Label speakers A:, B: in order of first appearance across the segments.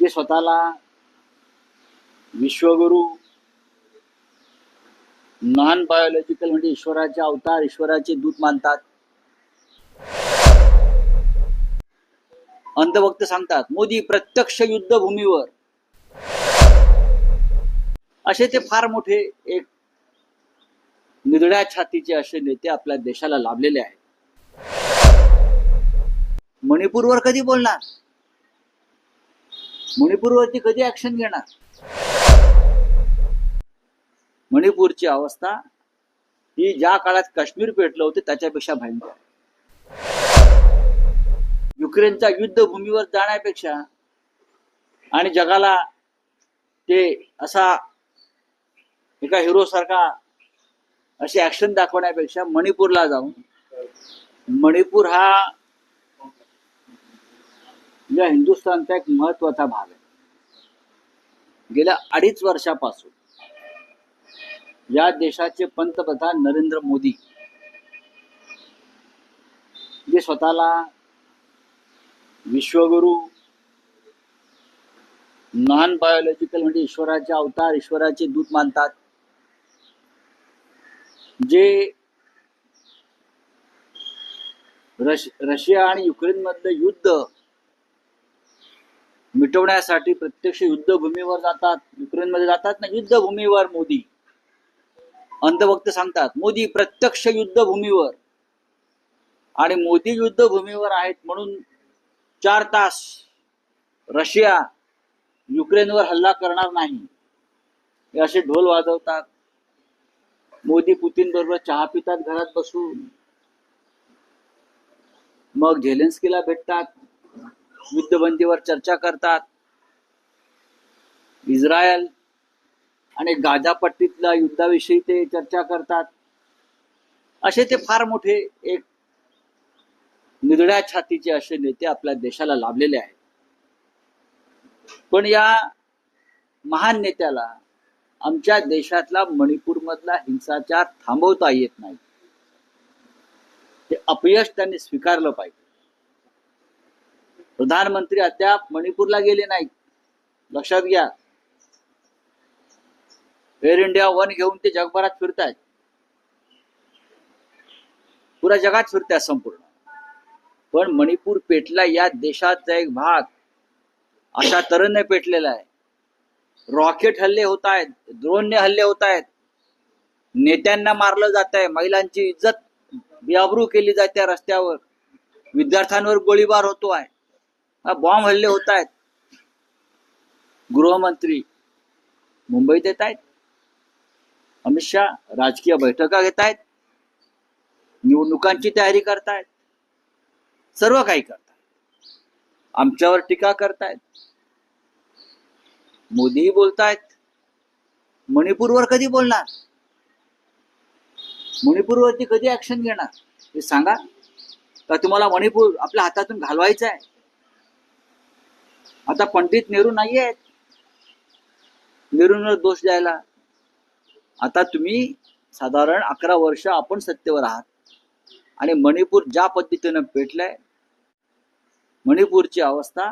A: जे स्वतःला विश्वगुरु non biological म्हणजे ईश्वराचे अवतार ईश्वराचे दूत मानतात. अंधभक्त सांगतात मोदी प्रत्यक्ष युद्धभूमीवर. असे ते फार मोठे एक निधड्या छातीचे असे नेते आपल्या देशाला लाभलेले आहेत. मणिपूरवर कधी बोलणार? मणिपूरवरती कधी ऍक्शन घेणार मणिपूरची अवस्था ही ज्या काळात काश्मीर पेटलं होते त्याच्यापेक्षा भयंकर आहे. युक्रेनच्या युद्धभूमीवर जाण्यापेक्षा आणि जगाला ते असा एका हिरो सारखा अशी ऍक्शन दाखवण्यापेक्षा मणिपूरला जाऊन मणिपूर हा म्हणजे या हिंदुस्थानचा एक महत्त्वाचा भाग आहे. गेल्या अडीच वर्षापासून या देशाचे पंतप्रधान नरेंद्र मोदी जे स्वतःला विश्वगुरु नॉन बायोलॉजिकल म्हणजे ईश्वराचे अवतार ईश्वराचे दूत मानतात. जे रश रशिया आणि युक्रेन मधलं युद्ध मिटवण्यासाठी प्रत्यक्ष युद्धभूमीवर जातात युक्रेनमध्ये जातात ना युद्धभूमीवर मोदी. अंधभक्त सांगतात मोदी प्रत्यक्ष युद्धभूमीवर. आणि मोदी युद्धभूमीवर आहेत म्हणून चार तास रशिया युक्रेनवर हल्ला करणार नाही. हे असे ढोल वाजवतात. मोदी पुतीन बरोबर चहा पितात घरात बसून. मग झेलेन्स्कीला भेटतात. युद्धबंदीवर चर्चा करतात. इस्रायल आणि गाजापट्टीतल्या युद्धाविषयी ते चर्चा करतात. असे ते फार मोठे एक निधड्या छातीचे असे नेते आपल्या देशाला लाभलेले आहेत. पण या महान नेत्याला आमच्या देशातला मणिपूरमधला हिंसाचार थांबवता येत नाही. ते अपयश त्यांनी स्वीकारलं पाहिजे. प्रधानमंत्री अद्याप मणिपूरला गेले नाहीत. लक्षात घ्या. एअर इंडिया वन घेऊन ते जगभरात फिरतायत. पुरा जगात फिरतायत संपूर्ण. पण मणिपूर पेटला या देशाचा एक भाग अशा तऱ्हेने पेटलेला आहे. रॉकेट हल्ले होत आहेत ड्रोनने हल्ले होत आहेत. नेत्यांना मारलं जात आहे महिलांची इज्जत बेआबरू केली जाते रस्त्यावर. विद्यार्थ्यांवर गोळीबार होतो आहे. बॉम्ब हल्ले होत आहेत. गृहमंत्री मुंबईत येत आहेत. अमित शहा राजकीय बैठका घेत आहेत. निवडणुकांची तयारी करतायत सर्व काही करतायत आमच्यावर टीका करतायत मोदीही बोलतायत मणिपूरवर कधी बोलणार? मणिपूरवरती कधी ऍक्शन घेणार? हे सांगा. का तुम्हाला मणिपूर आपल्या हातातून घालवायचं आहे आता पंडित नेहरू नाही आहेत. नेहरूंवर दोष द्यायला. आता तुम्ही साधारण अकरा वर्ष आपण सत्तेवर आहात. आणि मणिपूर ज्या पद्धतीनं पेटलंय मणिपूरची अवस्था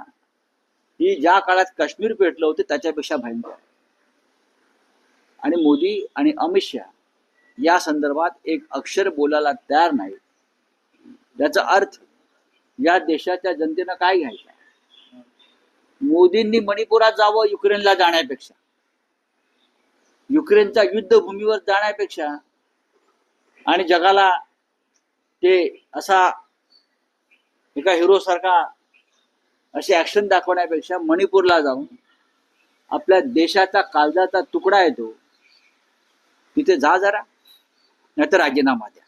A: ही ज्या काळात काश्मीर पेटलं होतं त्याच्यापेक्षा भयंकर. आणि मोदी आणि अमित शहा या संदर्भात एक अक्षर बोलायला तयार नाही याचा अर्थ या देशाच्या जनतेनं काय घ्यायचं आहे? मोदींनी मणिपुरात जावं युक्रेनला जाण्यापेक्षा. युक्रेनच्या युद्धभूमीवर जाण्यापेक्षा आणि जगाला ते असा एका हिरो सारखा अशी ऍक्शन दाखवण्यापेक्षा मणिपूरला जाऊन आपल्या देशाचा काळजाचा तुकडा येतो तिथे जा जरा नाहीतर राजीनामा द्या.